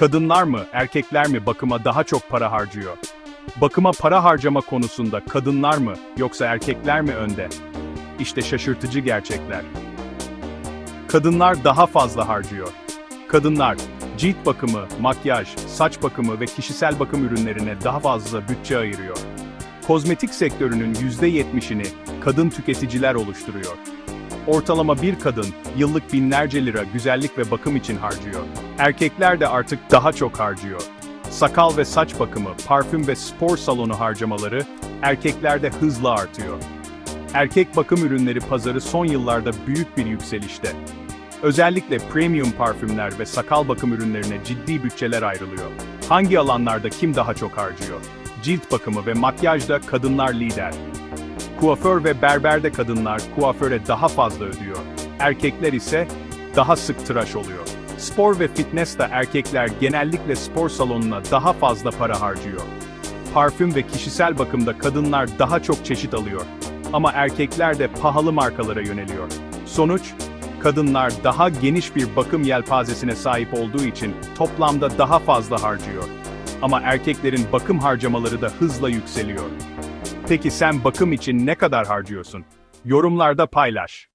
Kadınlar mı, erkekler mi bakıma daha çok para harcıyor? Bakıma para harcama konusunda kadınlar mı yoksa erkekler mi önde? İşte şaşırtıcı gerçekler. Kadınlar daha fazla harcıyor. Kadınlar cilt bakımı, makyaj, saç bakımı ve kişisel bakım ürünlerine daha fazla bütçe ayırıyor. Kozmetik sektörünün %70'ini kadın tüketiciler oluşturuyor. Ortalama bir kadın yıllık binlerce lira güzellik ve bakım için harcıyor. Erkekler de artık daha çok harcıyor. Sakal ve saç bakımı, parfüm ve spor salonu harcamaları erkeklerde hızla artıyor. Erkek bakım ürünleri pazarı son yıllarda büyük bir yükselişte. Özellikle premium parfümler ve sakal bakım ürünlerine ciddi bütçeler ayrılıyor. Hangi alanlarda kim daha çok harcıyor? Cilt bakımı ve makyajda kadınlar lider. Kuaför ve berberde kadınlar kuaföre daha fazla ödüyor. Erkekler ise daha sık tıraş oluyor. Spor ve fitness'te erkekler genellikle spor salonuna daha fazla para harcıyor. Parfüm ve kişisel bakımda kadınlar daha çok çeşit alıyor. Ama erkekler de pahalı markalara yöneliyor. Sonuç, kadınlar daha geniş bir bakım yelpazesine sahip olduğu için toplamda daha fazla harcıyor. Ama erkeklerin bakım harcamaları da hızla yükseliyor. Peki sen bakım için ne kadar harcıyorsun? Yorumlarda paylaş.